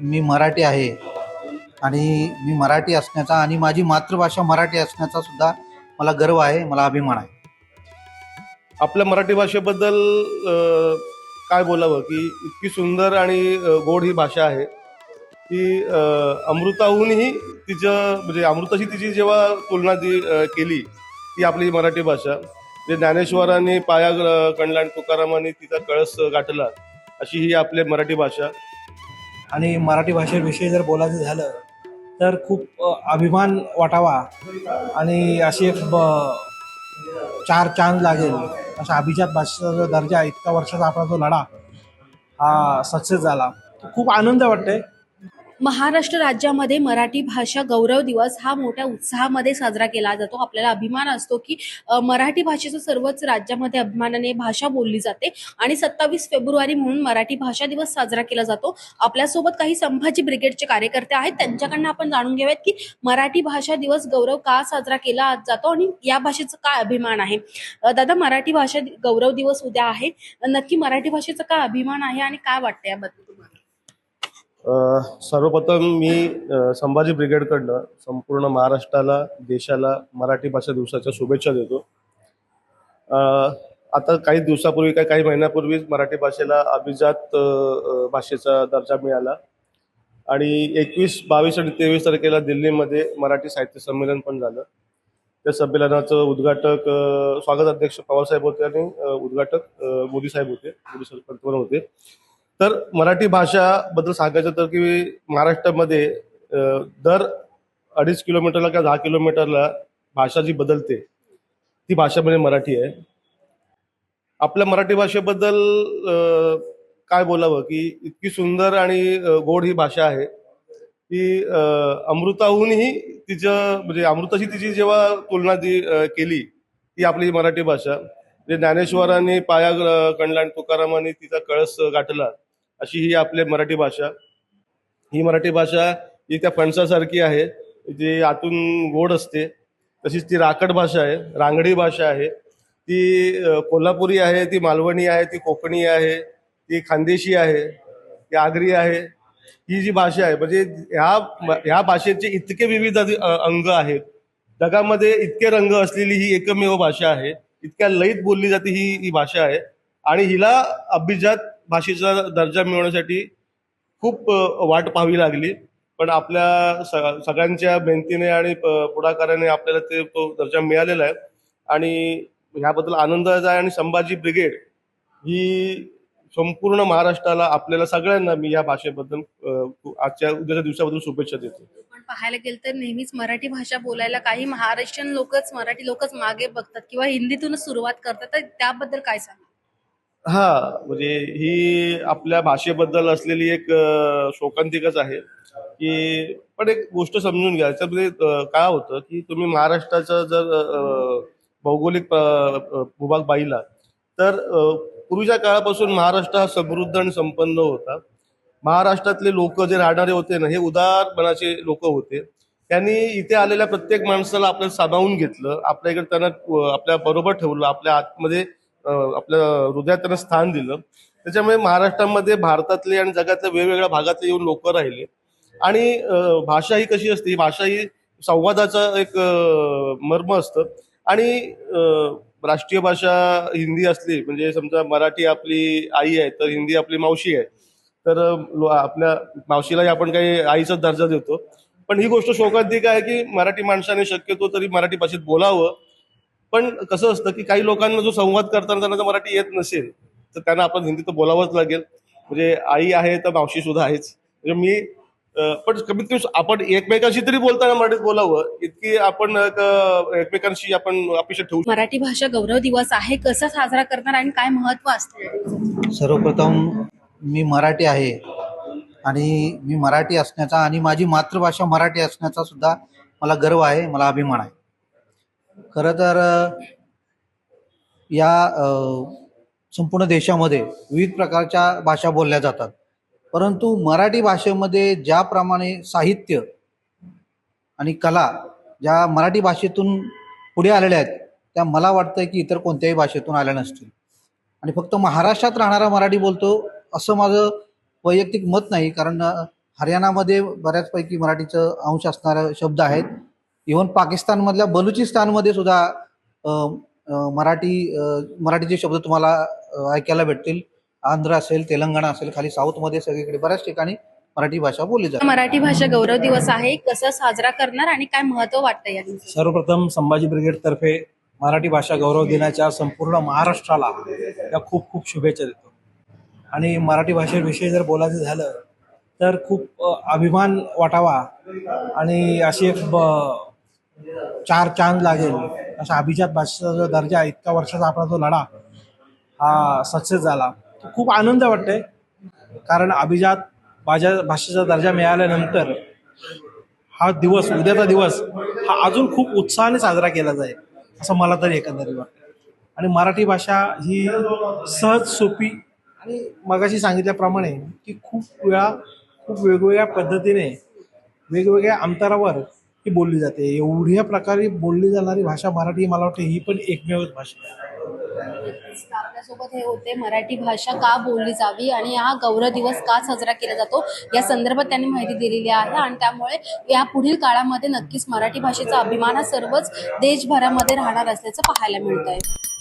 मी मराठी आहे आणि मी मराठी असण्याचा आणि माझी मातृभाषा मराठी असण्याचा सुद्धा मला गर्व आहे मला अभिमान आहे. आपल्या मराठी भाषेबद्दल काय बोलावं की इतकी सुंदर आणि गोड ही भाषा आहे. की अमृताहूनही तिचं म्हणजे अमृताशी तिची जेव्हा तुलना ती केली ती आपली मराठी भाषा. जे ज्ञानेश्वरांनी पाया कणला आणि तुकारामांनी तिचा कळस गाठला अशी ही आपली मराठी भाषा. आणि मराठी भाषेविषयी जर बोलायचं झालं तर खूप अभिमान वाटावा. आणि अशी एक ब- चार चांद लागेल अशा अभिजात भाषेचा जो दर्जा इतका वर्षाचा आपला जो लढा हा सक्सेस झाला. खूप आनंद वाटते महाराष्ट्र राज्यामध्ये मराठी भाषा गौरव दिवस हा मोठ्या उत्साहामध्ये साजरा केला जातो. आपल्याला अभिमान असतो की मराठी भाषेचं सर्वच राज्यामध्ये अभिमानाने भाषा बोलली जाते आणि सत्तावीस फेब्रुवारी म्हणून मराठी भाषा दिवस साजरा केला जातो. आपल्यासोबत काही संभाजी ब्रिगेडचे कार्यकर्ते आहेत. त्यांच्याकडनं आपण जाणून घेऊयात की मराठी भाषा दिवस गौरव का साजरा केला जातो आणि या भाषेचा काय अभिमान आहे? दादा मराठी भाषा गौरव दिवस उद्या आहे. नक्की मराठी भाषेचा काय अभिमान आहे आणि काय वाटतं याबद्दल? सर्वप्रथम मी संभाजी ब्रिगेडकडनं संपूर्ण महाराष्ट्राला देशाला मराठी भाषा दिवसाच्या शुभेच्छा देतो. आता काही दिवसापूर्वी काही काही महिन्यापूर्वीच मराठी भाषेला अभिजात भाषेचा दर्जा मिळाला. आणि एकवीस बावीस आणि तेवीस तारखेला दिल्लीमध्ये मराठी साहित्य संमेलन पण झालं. त्या संमेलनाचं उद्घाटक स्वागत अध्यक्ष पवारसाहेब होते आणि उद्घाटक मोदी साहेब होते मोदी साहेब पंतप्रधान होते. तर मराठी भाषा बद्दल सांगायचं तर की महाराष्ट्रामध्ये दर अडीच किलोमीटरला किंवा दहा किलोमीटरला भाषा जी बदलते ती भाषा म्हणजे मराठी आहे. आपल्या मराठी भाषेबद्दल काय बोलावं की इतकी सुंदर आणि गोड ही भाषा आहे की अमृताहूनही तिचं म्हणजे अमृताशी तिची जेव्हा तुलना ती केली ती आपली मराठी भाषा. म्हणजे ज्ञानेश्वरांनी पाया कणला आणि तुकारामांनी तिचा कळस गाठला अशी ही आपली मराठी भाषा. ही मराठी भाषा ही त्या फणसासारखी आहे जी आतून गोड असते. तशीच ती राकड भाषा आहे रांगडी भाषा आहे. ती कोल्हापुरी आहे ती मालवणी आहे ती कोकणी आहे ती खानदेशी आहे ती आगरी आहे. ही जी भाषा आहे म्हणजे ह्या ह्या भाषेचे इतके विविध अंग आहेत. जगामध्ये इतके रंग असलेली ही एकमेव भाषा आहे. इतक्या लयीत बोलली जाते ही ही भाषा आहे. आणि हिला अभिजात भाषेचा दर्जा मिळवण्यासाठी खूप वाट पाहावी लागली. पण आपल्या सगळ्यांच्या मेहनतीने आणि पुढाकाराने आपल्याला ते तो दर्जा मिळालेला आहे. आणि ह्याबद्दल आनंदाचा आहे आणि संभाजी ब्रिगेड ही संपूर्ण महाराष्ट्राला आपल्याला सगळ्यांना मी या भाषेबद्दल आजच्या उद्याच्या दिवसाबद्दल शुभेच्छा देतो. पण पाहायला गेलं तर नेहमीच मराठी भाषा बोलायला काही महाराष्ट्रीयन लोकच मराठी लोकच मागे बघतात किंवा हिंदीतूनच सुरुवात करतात. तर त्याबद्दल काय सांगा हा. म्हणजे ही आपल्या भाषेबद्दल असलेली एक शोकांतिकच आहे. की पण एक गोष्ट समजून घ्या. त्याच्यामध्ये काय होतं की तुम्ही महाराष्ट्राचा जर भौगोलिक भूभाग पाहिला तर पूर्वीच्या काळापासून महाराष्ट्र हा समृद्ध आणि संपन्न होता. महाराष्ट्रातले लोक जे राहणारे होते ना हे उदार मनाचे लोक होते. त्यांनी इथे आलेल्या प्रत्येक माणसाला आपल्याला सामावून घेतलं. आपल्या इकडे त्यांना आपल्या बरोबर ठेवलं. आपल्या आतमध्ये आपल्या हृदयात त्यांना स्थान दिलं. त्याच्यामुळे महाराष्ट्रामध्ये भारतातले आणि जगातल्या वेगवेगळ्या भागातले येऊन लोक राहिले. आणि भाषा ही कशी असते? ही भाषा ही संवादाचं एक मर्म असतं. आणि राष्ट्रीय भाषा हिंदी असली म्हणजे समजा मराठी आपली आई आहे तर हिंदी आपली मावशी आहे. तर आपल्या मावशीलाही आपण काही आईचा दर्जा देतो. पण ही गोष्ट शोकात काय आहे की मराठी माणसाने शक्यतो तरी मराठी भाषेत बोलावं. पण कसं असतं की काही लोकांना जो संवाद करताना त्यांना जर मराठी येत नसेल तर त्यांना आपण हिंदी तर बोलावंच लागेल. म्हणजे आई आहे तर मावशी सुद्धा आहेच. म्हणजे मी पण कमीत कमी आपण एकमेकांशी तरी बोलताना मराठीत बोलावं. इतकी आपण एकमेकांशी आपण अपेक्षा ठेवू मराठी भाषा गौरव दिवस आहे कसा साजरा करणार आणि काय महत्त्व असते? सर्वप्रथम मी मराठी आहे आणि मी मराठी असण्याचा आणि माझी मातृभाषा मराठी असण्याचा सुद्धा मला गर्व आहे मला अभिमान आहे. खरं तर या संपूर्ण देशामध्ये विविध प्रकारच्या भाषा बोलल्या जातात. परंतु मराठी भाषेमध्ये ज्याप्रमाणे साहित्य आणि कला ज्या मराठी भाषेतून पुढे आलेल्या आहेत त्या मला वाटतं की इतर कोणत्याही भाषेतून आल्या नसतील. आणि फक्त महाराष्ट्रात राहणारा मराठी बोलतो असं माझं वैयक्तिक मत नाही कारण हरियाणामध्ये बऱ्याचपैकी मराठीचं अंश असणारे शब्द आहेत. इव्हन पाकिस्तानमधल्या बलुचिस्तानमध्ये सुद्धा मराठी मराठीचे शब्द तुम्हाला ऐकायला भेटतील. आंध्र असेल तेलंगणा असेल खाली साऊथमध्ये सगळीकडे बऱ्याच ठिकाणी मराठी भाषा बोलली जाते. मराठी भाषा गौरव दिवस आहे. कसं साजरा करणार आणि काय महत्त्व वाटतं या दिवशी? सर्वप्रथम संभाजी ब्रिगेडतर्फे मराठी भाषा गौरव दिनाच्या संपूर्ण महाराष्ट्राला या खूप खूप शुभेच्छा देतो. आणि मराठी भाषेविषयी जर बोलायचं झालं तर खूप अभिमान वाटावा. आणि अशी एक चार चांद लागेल. अशा अभिजात भाषेचा जो दर्जा इतका वर्षाचा आपला जो लढा हा सक्सेस झाला. तो खूप आनंद वाटते कारण अभिजात भाषा भाषेचा दर्जा मिळाल्यानंतर हा दिवस उद्याचा दिवस हा अजून खूप उत्साहाने साजरा केला जाईल असं मला तरी एकंदरीत वाटतं. आणि मराठी भाषा ही सहज सोपी आणि मगाशी सांगितल्याप्रमाणे की खूप वेळा खूप वेगवेगळ्या पद्धतीने वेगवेगळ्या अंतरावर ही बोलली जाते. एवढ्या प्रकारे बोलली जाणारी भाषा मराठी मला वाटते ही पण एकमेवच भाषा आहे. आपल्यासोबत हे होते. मराठी भाषा का बोलली जावी आणि हा गौरव दिवस का साजरा केला जातो या संदर्भात त्यांनी माहिती दिलेली आहे आणि त्यामुळे या पुढील काळामध्ये नक्कीच मराठी भाषेचा अभिमान हा सर्वच देशभरामध्ये राहणार असल्याचं पाहायला मिळत आहे